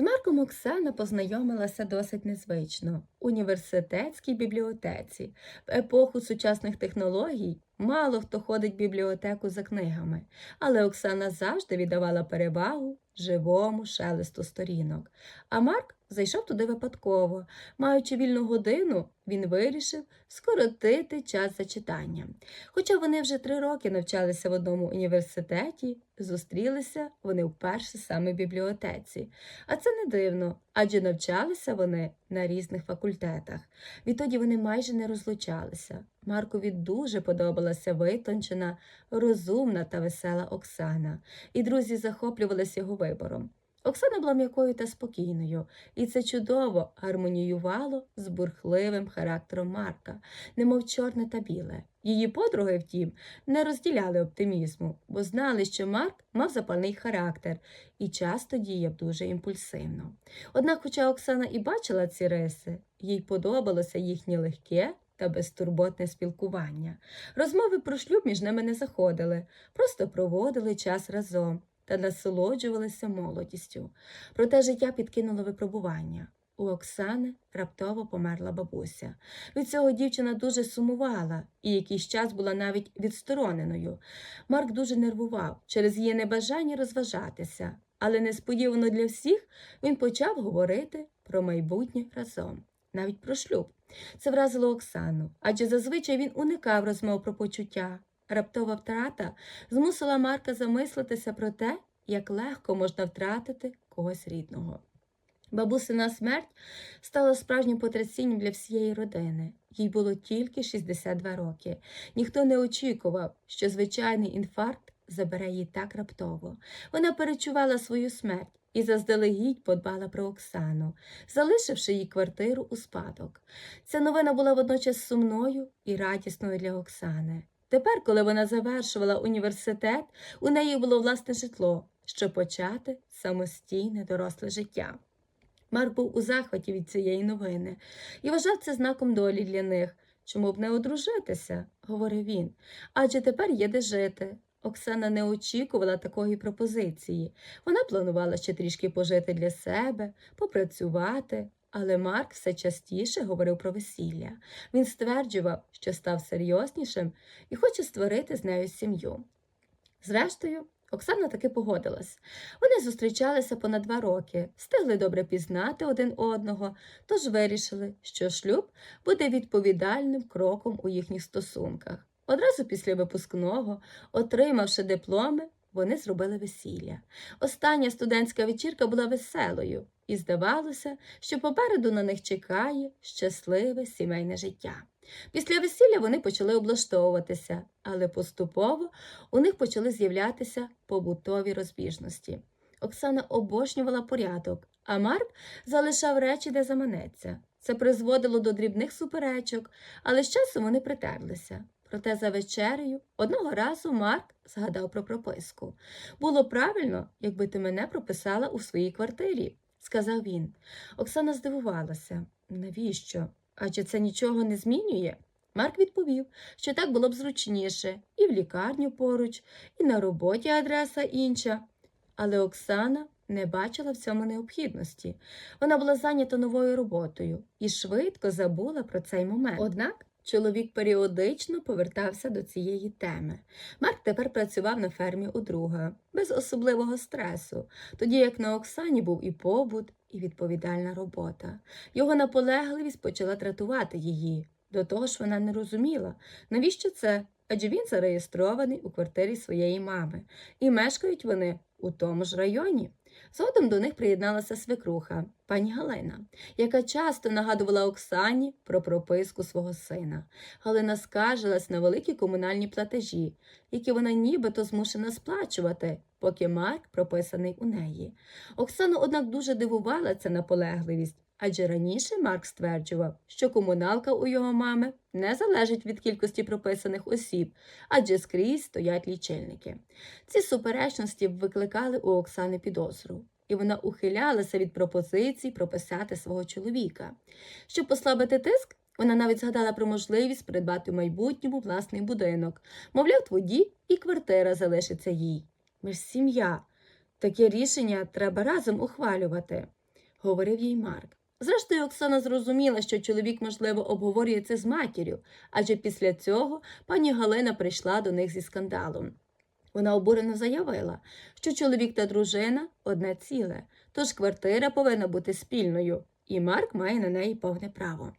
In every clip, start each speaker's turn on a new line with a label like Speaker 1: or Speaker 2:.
Speaker 1: З Марком Оксана познайомилася досить незвично у університетській бібліотеці. В епоху сучасних технологій мало хто ходить в бібліотеку за книгами, але Оксана завжди віддавала перевагу живому шелесту сторінок. А Марк зайшов туди випадково. Маючи вільну годину, він вирішив скоротити час за читанням. Хоча вони вже три роки навчалися в одному університеті, зустрілися вони вперше саме в бібліотеці. А це не дивно, адже навчалися вони на різних факультетах. Відтоді вони майже не розлучалися. Маркові дуже подобалася витончена, розумна та весела Оксана, і друзі захоплювалися його вибором. Оксана була м'якою та спокійною, і це чудово гармоніювало з бурхливим характером Марка, немов чорне та біле. Її подруги, втім, не розділяли оптимізму, бо знали, що Марк мав запальний характер і часто діяв дуже імпульсивно. Однак, хоча Оксана і бачила ці риси, їй подобалося їхнє легке та безтурботне спілкування. Розмови про шлюб між ними не заходили, просто проводили час разом та насолоджувалися молодістю. Проте життя підкинуло випробування. У Оксани раптово померла бабуся. Від цього дівчина дуже сумувала і якийсь час була навіть відстороненою. Марк дуже нервував через її небажання розважатися, але несподівано для всіх він почав говорити про майбутнє разом, навіть про шлюб. Це вразило Оксану, адже зазвичай він уникав розмов про почуття. Раптова втрата змусила Марка замислитися про те, як легко можна втратити когось рідного. Бабусина смерть стала справжнім потрясінням для всієї родини. Їй було тільки 62 роки. Ніхто не очікував, що звичайний інфаркт забере її так раптово. Вона перечувала свою смерть і заздалегідь подбала про Оксану, залишивши їй квартиру у спадок. Ця новина була водночас сумною і радісною для Оксани. Тепер, коли вона завершувала університет, у неї було власне житло, щоб почати самостійне доросле життя. Марк був у захваті від цієї новини і вважав це знаком долі для них. Чому б не одружитися, говорив він, адже тепер є де жити. Оксана не очікувала такої пропозиції. Вона планувала ще трішки пожити для себе, попрацювати, але Марк все частіше говорив про весілля. Він стверджував, що став серйознішим і хоче створити з нею сім'ю. Зрештою, Оксана таки погодилась. Вони зустрічалися понад два роки, встигли добре пізнати один одного, тож вирішили, що шлюб буде відповідальним кроком у їхніх стосунках. Одразу після випускного, отримавши дипломи, вони зробили весілля. Остання студентська вечірка була веселою, і здавалося, що попереду на них чекає щасливе сімейне життя. Після весілля вони почали облаштовуватися, але поступово у них почали з'являтися побутові розбіжності. Оксана обожнювала порядок, а Марк залишав речі, де заманеться. Це призводило до дрібних суперечок, але з часом вони притерлися. Проте за вечерею одного разу Марк згадав про прописку. Було правильно, якби ти мене прописала у своїй квартирі, сказав він. Оксана здивувалася. Навіщо? Адже це нічого не змінює. Марк відповів, що так було б зручніше і в лікарню поруч, і на роботі адреса інша. Але Оксана не бачила в цьому необхідності. Вона була зайнята новою роботою і швидко забула про цей момент. Однак чоловік періодично повертався до цієї теми. Марк тепер працював на фермі у друга, без особливого стресу, тоді як на Оксані був і побут, і відповідальна робота. Його наполегливість почала дратувати її. До того ж вона не розуміла, навіщо це, адже він зареєстрований у квартирі своєї мами, і мешкають вони у тому ж районі. Згодом до них приєдналася свекруха, пані Галина, яка часто нагадувала Оксані про прописку свого сина. Галина скаржилась на великі комунальні платежі, які вона нібито змушена сплачувати, поки Марк прописаний у неї. Оксану, однак, дуже дивувала ця наполегливість, адже раніше Марк стверджував, що комуналка у його мами не залежить від кількості прописаних осіб, адже скрізь стоять лічильники. Ці суперечності викликали у Оксани підозру, і вона ухилялася від пропозицій прописати свого чоловіка. Щоб послабити тиск, вона навіть згадала про можливість придбати в майбутньому власний будинок. Мовляв, тоді і квартира залишиться їй. Ми ж сім'я. Таке рішення треба разом ухвалювати. говорив їй Марк. Зрештою, Оксана зрозуміла, що чоловік, можливо, обговорює це з матір'ю, адже після цього пані Галина прийшла до них зі скандалом. Вона обурено заявила, що чоловік та дружина одне ціле, тож квартира повинна бути спільною, і Марк має на неї повне право.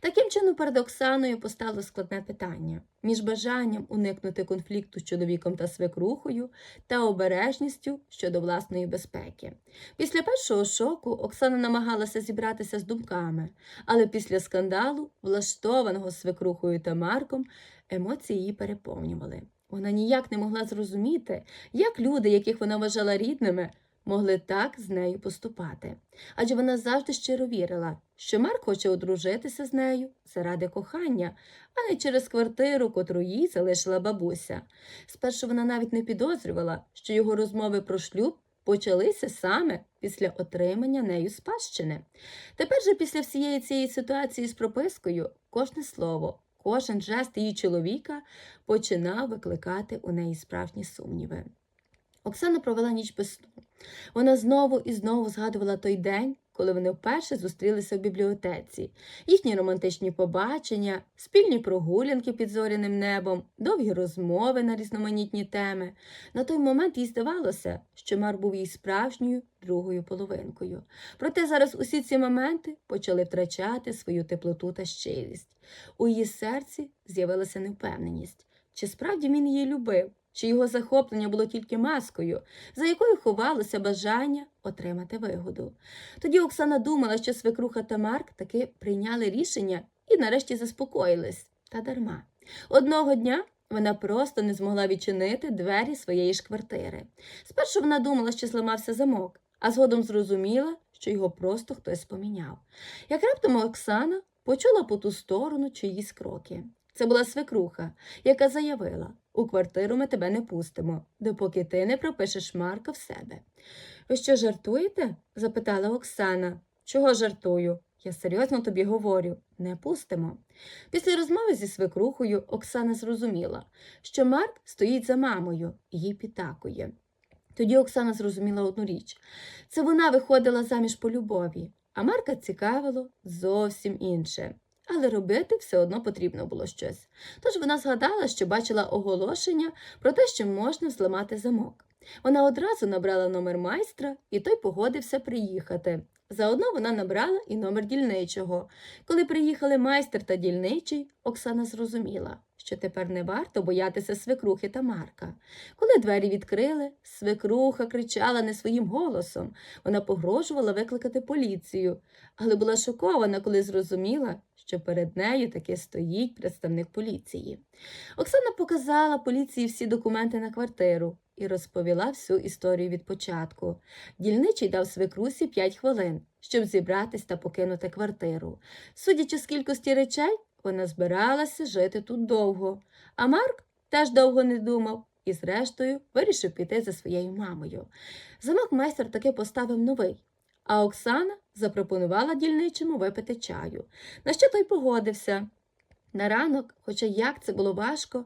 Speaker 1: Таким чином, перед Оксаною постало складне питання між бажанням уникнути конфлікту з чоловіком та свекрухою та обережністю щодо власної безпеки. Після першого шоку Оксана намагалася зібратися з думками, але після скандалу, влаштованого свекрухою та Марком, емоції її переповнювали. Вона ніяк не могла зрозуміти, як люди, яких вона вважала рідними, могли так з нею поступати. Адже вона завжди щиро вірила, що Марк хоче одружитися з нею заради кохання, а не через квартиру, котру їй залишила бабуся. Спершу вона навіть не підозрювала, що його розмови про шлюб почалися саме після отримання нею спадщини. Тепер же після всієї цієї ситуації з пропискою кожне слово, кожен жест її чоловіка починав викликати у неї справжні сумніви. Оксана провела ніч без сну. Вона знову і знову згадувала той день, коли вони вперше зустрілися в бібліотеці, їхні романтичні побачення, спільні прогулянки під зоряним небом, довгі розмови на різноманітні теми. На той момент їй здавалося, що Мар був їй справжньою другою половинкою. Проте зараз усі ці моменти почали втрачати свою теплоту та щирість. У її серці з'явилася невпевненість, чи справді він її любив, чи його захоплення було тільки маскою, за якою ховалося бажання отримати вигоду. Тоді Оксана думала, що свекруха та Марк таки прийняли рішення і нарешті заспокоїлись, та дарма. Одного дня вона просто не змогла відчинити двері своєї ж квартири. Спершу вона думала, що зламався замок, а згодом зрозуміла, що його просто хтось поміняв. Як раптом Оксана почула по ту сторону чиїсь кроки. Це була свекруха, яка заявила у квартиру ми тебе не пустимо, допоки ти не пропишеш Марка в себе. Ви що жартуєте? запитала Оксана. Чого жартую? Я серйозно тобі говорю, не пустимо. Після розмови зі свекрухою Оксана зрозуміла, що Марк стоїть за мамою і їй підтакує. Тоді Оксана зрозуміла одну річ це вона виходила заміж по любові, а Марка цікавило зовсім інше. Але робити все одно потрібно було щось. Тож вона згадала, що бачила оголошення про те, що можна зламати замок. Вона одразу набрала номер майстра, і той погодився приїхати. Заодно вона набрала і номер дільничого. Коли приїхали майстер та дільничий, Оксана зрозуміла, що тепер не варто боятися свекрухи та Марка. Коли двері відкрили, свекруха кричала не своїм голосом. Вона погрожувала викликати поліцію, але була шокована, коли зрозуміла, що перед нею таки стоїть представник поліції. Оксана показала поліції всі документи на квартиру і розповіла всю історію від початку. Дільничий дав свекрусі 5 хвилин, щоб зібратись та покинути квартиру. Судячи з кількості речей, вона збиралася жити тут довго, а Марк теж довго не думав і, зрештою, вирішив піти за своєю мамою. Замок майстер таки поставив новий, а Оксана запропонувала дільничому випити чаю, на що той погодився. На ранок, хоча як це було важко,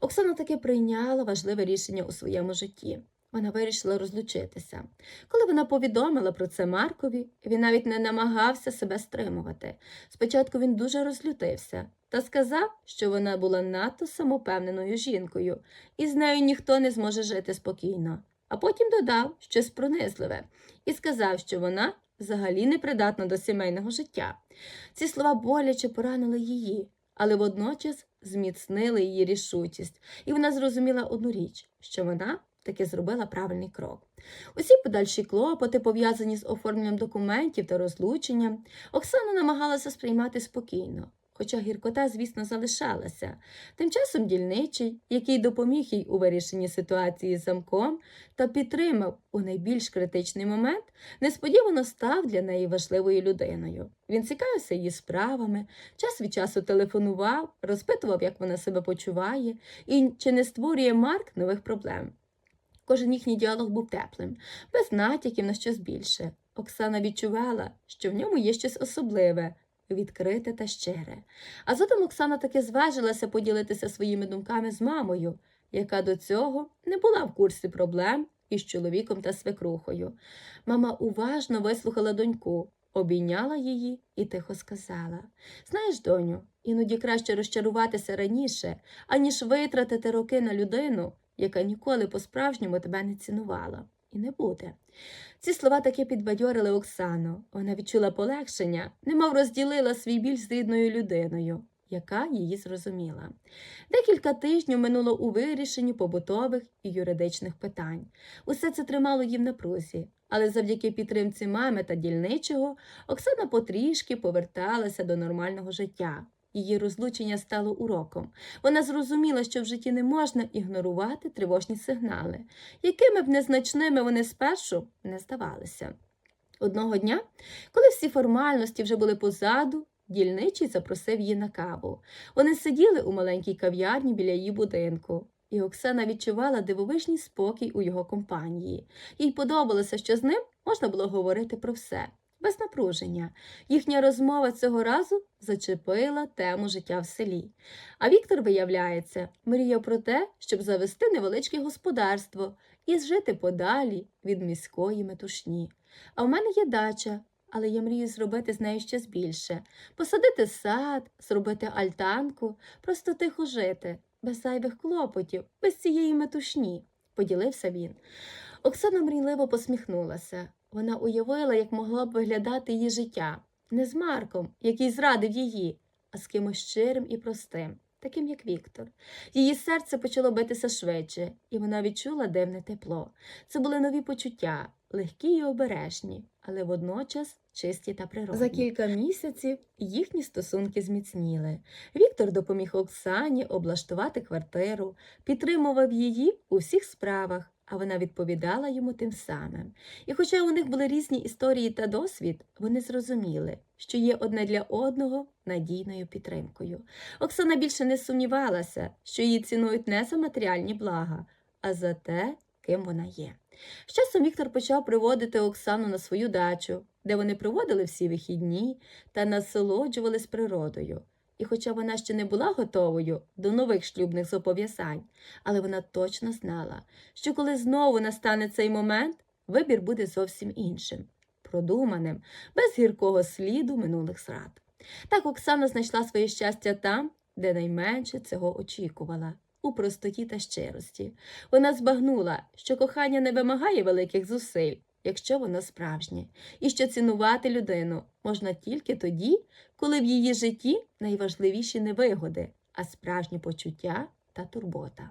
Speaker 1: Оксана таки прийняла важливе рішення у своєму житті. Вона вирішила розлучитися. Коли вона повідомила про це Маркові, він навіть не намагався себе стримувати. Спочатку він дуже розлютився та сказав, що вона була надто самопевненою жінкою, і з нею ніхто не зможе жити спокійно. А потім додав щось пронизливе і сказав, що вона взагалі непридатна до сімейного життя. Ці слова боляче поранили її, але водночас зміцнили її рішучість, і вона зрозуміла одну річ, що вона таки зробила правильний крок. Усі подальші клопоти, пов'язані з оформленням документів та розлученням, Оксана намагалася сприймати спокійно. Хоча гіркота, звісно, залишалася. Тим часом дільничий, який допоміг їй у вирішенні ситуації з замком та підтримав у найбільш критичний момент, несподівано став для неї важливою людиною. Він цікавився її справами, час від часу телефонував, розпитував, як вона себе почуває, і чи не створює Марк нових проблем. Кожен їхній діалог був теплим, без натяків на щось більше. Оксана відчувала, що в ньому є щось особливе, відкрите та щире. А згодом Оксана таки зважилася поділитися своїми думками з мамою, яка до цього не була в курсі проблем із чоловіком та свекрухою. Мама уважно вислухала доньку, обійняла її і тихо сказала Знаєш, доню, іноді краще розчаруватися раніше, аніж витратити роки на людину, яка ніколи по-справжньому тебе не цінувала. І не буде. Ці слова таки підбадьорили Оксану. Вона відчула полегшення, немов розділила свій біль з рідною людиною, яка її зрозуміла. Декілька тижнів минуло у вирішенні побутових і юридичних питань. Усе це тримало їм на прузі, але завдяки підтримці мами та дільничого Оксана потрішки поверталася до нормального життя. Її розлучення стало уроком. Вона зрозуміла, що в житті не можна ігнорувати тривожні сигнали, якими б незначними вони спершу не здавалися. Одного дня, коли всі формальності вже були позаду, дільничий запросив її на каву. Вони сиділи у маленькій кав'ярні біля її будинку, і Оксана відчувала дивовижний спокій у його компанії. Їй подобалося, що з ним можна було говорити про все. Без напруження. Їхня розмова цього разу зачепила тему життя в селі. А Віктор, виявляється, мріяв про те, щоб завести невеличке господарство і жити подалі від міської метушні. А в мене є дача, але я мрію зробити з нею щось більше посадити сад, зробити альтанку, просто тихо жити, без зайвих клопотів, без цієї метушні, поділився він. Оксана мрійливо посміхнулася. Вона уявила, як могло б виглядати її життя не з Марком, який зрадив її, а з кимось щирим і простим, таким як Віктор. Її серце почало битися швидше, і вона відчула дивне тепло. Це були нові почуття, легкі й обережні, але водночас чисті та природні. За кілька місяців їхні стосунки зміцніли. Віктор допоміг Оксані облаштувати квартиру, підтримував її у всіх справах, а вона відповідала йому тим самим. І хоча у них були різні історії та досвід, вони зрозуміли, що є одне для одного надійною підтримкою. Оксана більше не сумнівалася, що її цінують не за матеріальні блага, а за те, ким вона є. З часом Віктор почав приводити Оксану на свою дачу, де вони проводили всі вихідні та насолоджувались природою. І хоча вона ще не була готовою до нових шлюбних зобов'язань, але вона точно знала, що коли знову настане цей момент, вибір буде зовсім іншим, продуманим, без гіркого сліду минулих зрад. Так Оксана знайшла своє щастя там, де найменше цього очікувала. У простоті та щирості. Вона збагнула, що кохання не вимагає великих зусиль, якщо воно справжнє, і що цінувати людину можна тільки тоді, коли в її житті найважливіші не вигоди, а справжні почуття та турбота.